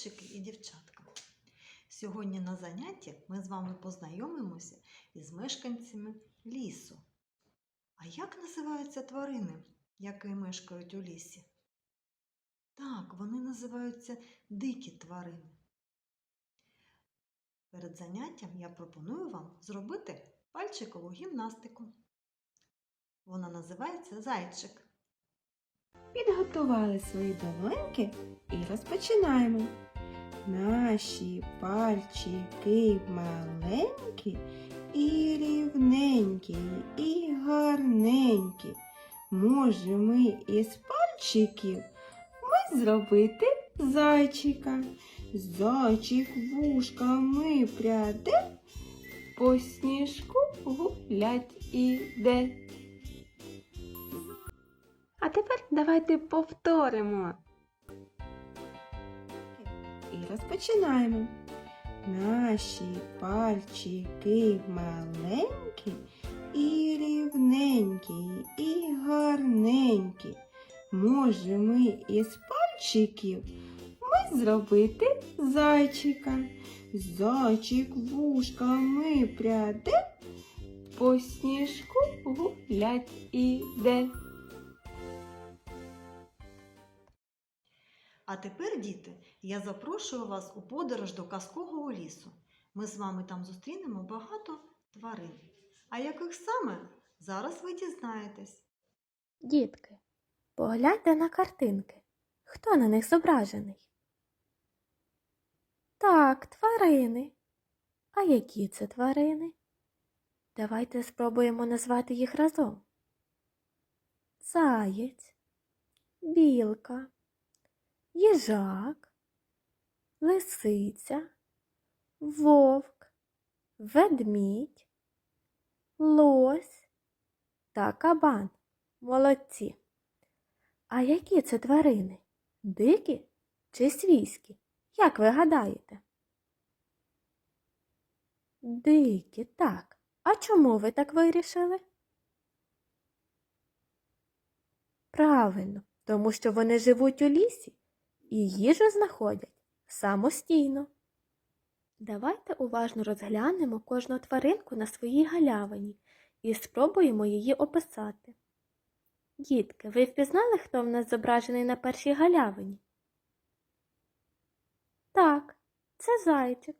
хлопчики і дівчатка. Сьогодні на занятті ми з вами познайомимося із мешканцями лісу. А як називаються тварини, які мешкають у лісі? Так, вони називаються дикі тварини. Перед заняттям я пропоную вам зробити пальчикову гімнастику. Вона називається зайчик. Підготували свої долоньки і розпочинаємо. Наші пальчики маленькі і рівненькі, і гарненькі. Може ми із пальчиків ми зробити зайчика. Зайчик вушками пряде, по сніжку гулять іде. А тепер давайте повторимо. І розпочинаємо. Наші пальчики маленькі і рівненькі, і гарненькі. Може ми із пальчиків ми зробити зайчика. Зайчик вушками пряде, по сніжку гулять іде. А тепер, діти, я запрошую вас у подорож до казкового лісу. Ми з вами там зустрінемо багато тварин. А яких саме зараз ви дізнаєтесь? Дітки, погляньте на картинки. Хто на них зображений? Так, тварини. А які це тварини? Давайте спробуємо назвати їх разом. Заєць, білка, їжак, лисиця, вовк, ведмідь, лось та кабан. Молодці. А які це тварини? Дикі чи свійські? Як ви гадаєте? Дикі, так. А чому ви так вирішили? Правильно, тому що вони живуть у лісі і їжу знаходять самостійно. Давайте уважно розглянемо кожну тваринку на своїй галявині і спробуємо її описати. Дітки, ви впізнали, хто в нас зображений на першій галявині? Так, це зайчик.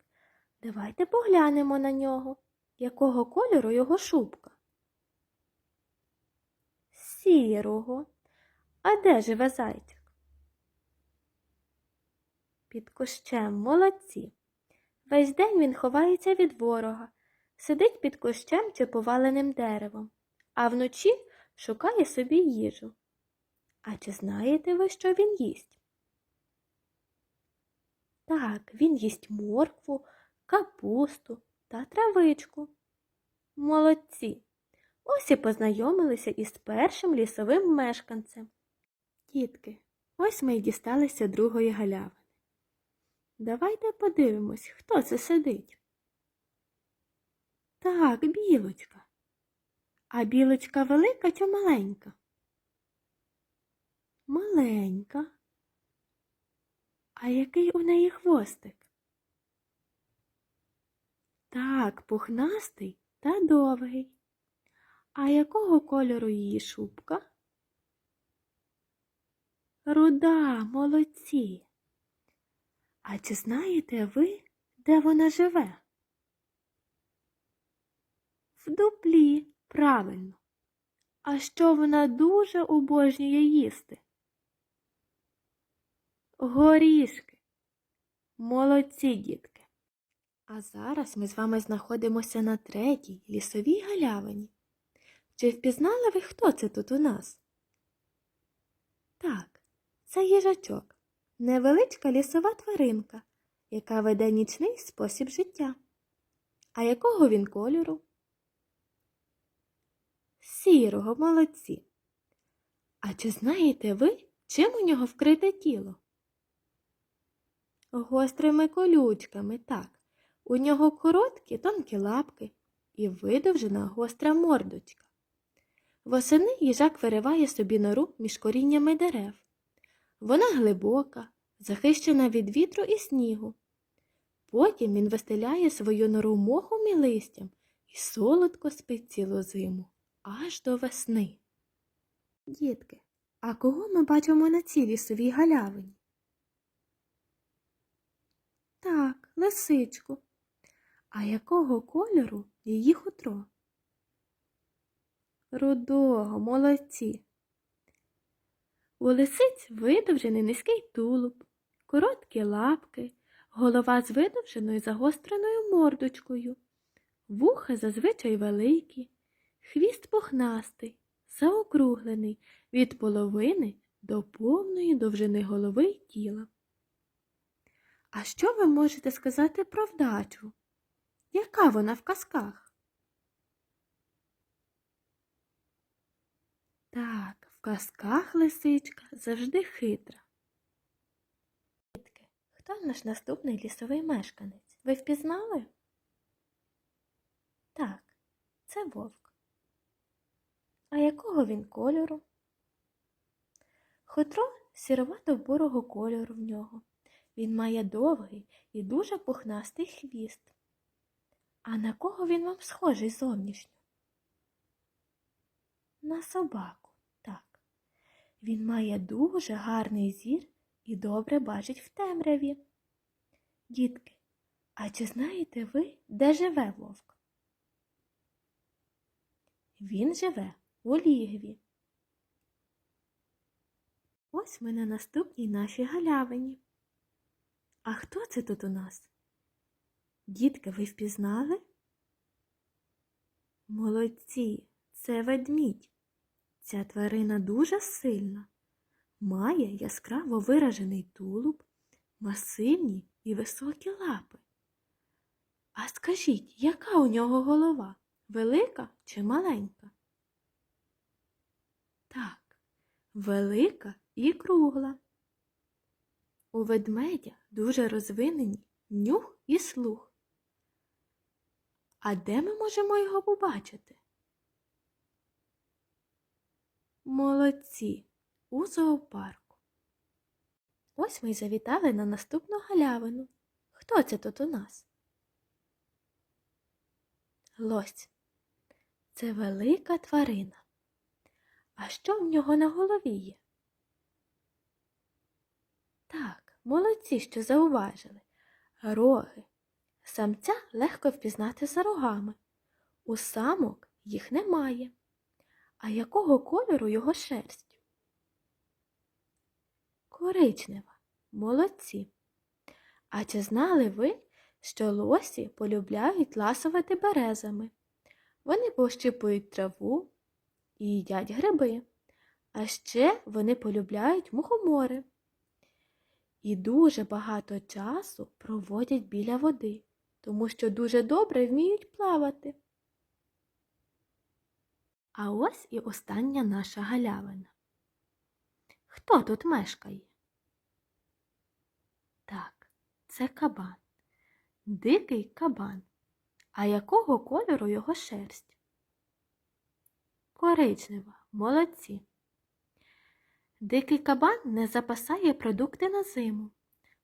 Давайте поглянемо на нього. Якого кольору його шубка? Сірого. А де живе зайчик? Під кущем молодці. Весь день він ховається від ворога, сидить під кущем чи поваленим деревом, а вночі шукає собі їжу. А чи знаєте ви, що він їсть? Так, він їсть моркву, капусту та травичку. Молодці! Ось і познайомилися із першим лісовим мешканцем. Дітки, ось ми й дісталися другої галявини. Давайте подивимось, хто це сидить. Так, білочка. А білочка велика чи маленька? Маленька. А який у неї хвостик? Так, пухнастий та довгий. А якого кольору її шубка? Руда, молодці. А чи знаєте ви, де вона живе? В дуплі, правильно. А що вона дуже обожнює їсти? Горішки. Молодці, дітки. А зараз ми з вами знаходимося на третій лісовій галявині. Чи впізнали ви, хто це тут у нас? Так, це їжачок, невеличка лісова тваринка, яка веде нічний спосіб життя. А якого він кольору? Сірого, молодці. А чи знаєте ви, чим у нього вкрите тіло? Гострими колючками, так. У нього короткі тонкі лапки і видовжена гостра мордочка. Восени їжак вириває собі нору між коріннями дерев. Вона глибока, захищена від вітру і снігу. Потім він вистеляє свою нору мохом і листям і солодко спить цілу зиму, аж до весни. Дітки, а кого ми бачимо на цій лісовій галявині? Так, лисичку. А якого кольору її хутро? Рудого, молодці. У лисиць видовжений низький тулуб, короткі лапки, голова з видовженою загостреною мордочкою, вуха зазвичай великі, хвіст пухнастий, заокруглений від половини до повної довжини голови й тіла. А що ви можете сказати про вдачу? Яка вона в казках? Так, в казках лисичка завжди хитра. Дітки, хто наш наступний лісовий мешканець? Ви впізнали? Так, це вовк. А якого він кольору? Хутро сіровато-бурого кольору в нього. Він має довгий і дуже пухнастий хвіст. А на кого він вам схожий зовнішньо? На собаку, так. Він має дуже гарний зір і добре бачить в темряві. Дітки, а чи знаєте ви, де живе вовк? Він живе у лігві. Ось ми на наступній нашій галявині. А хто це тут у нас? Дітки, ви впізнали? Молодці, це ведмідь. Ця тварина дуже сильна, має яскраво виражений тулуб, масивні і високі лапи. А скажіть, яка у нього голова? Велика чи маленька? Так, велика і кругла. У ведмедя дуже розвинені нюх і слух. А де ми можемо його побачити? Молодці, у зоопарку. Ось ми й завітали на наступну галявину. Хто це тут у нас? Лось. Це велика тварина. А що в нього на голові є? Так, молодці, що зауважили. Роги. Самця легко впізнати за рогами. У самок їх немає. А якого кольору його шерсть? Коричнева. Молодці. А чи знали ви, що лосі полюбляють ласувати березами? Вони пощипують траву і їдять гриби. А ще вони полюбляють мухомори і дуже багато часу проводять біля води, тому що дуже добре вміють плавати. А ось і остання наша галявина. Хто тут мешкає? Так, це кабан. Дикий кабан. А якого кольору його шерсть? Коричнева, молодці. Дикий кабан не запасає продукти на зиму.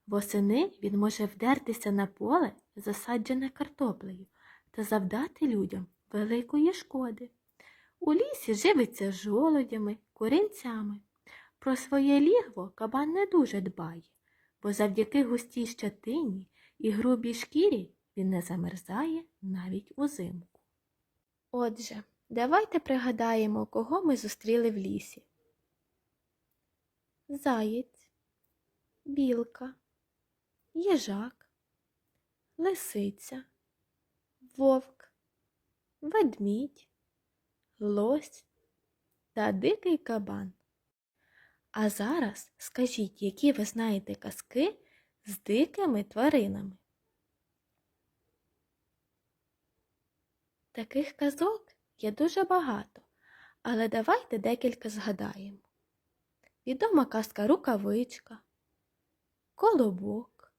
Восени він може вдертися на поле, засаджене картоплею, та завдати людям великої шкоди. У лісі живиться жолодями, куринцями. Про своє лігво кабан не дуже дбає, бо завдяки густій щатині і грубій шкірі він не замерзає навіть узимку. Отже, давайте пригадаємо, кого ми зустріли в лісі. Заєць, білка, їжак, лисиця, вовк, ведмідь, лось та дикий кабан. А зараз скажіть, які ви знаєте казки з дикими тваринами. Таких казок є дуже багато, але давайте декілька згадаємо. Відома казка рукавичка, колобок,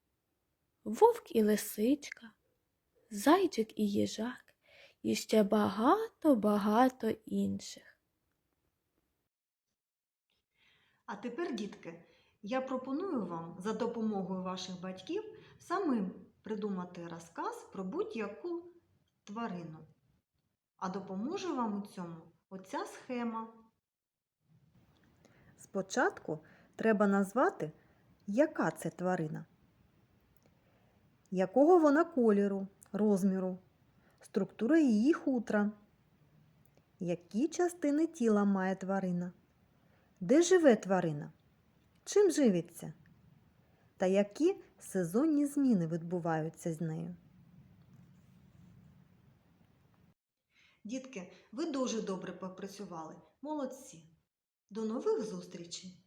вовк і лисичка, зайчик і їжак і ще багато-багато інших. А тепер, дітки, я пропоную вам за допомогою ваших батьків самим придумати розказ про будь-яку тварину. А допоможе вам у цьому оця схема. Спочатку треба назвати, яка це тварина, якого вона кольору, розміру, структура її хутра, які частини тіла має тварина, де живе тварина, чим живиться, та які сезонні зміни відбуваються з нею. Дітки, ви дуже добре попрацювали. Молодці. До нових зустрічей!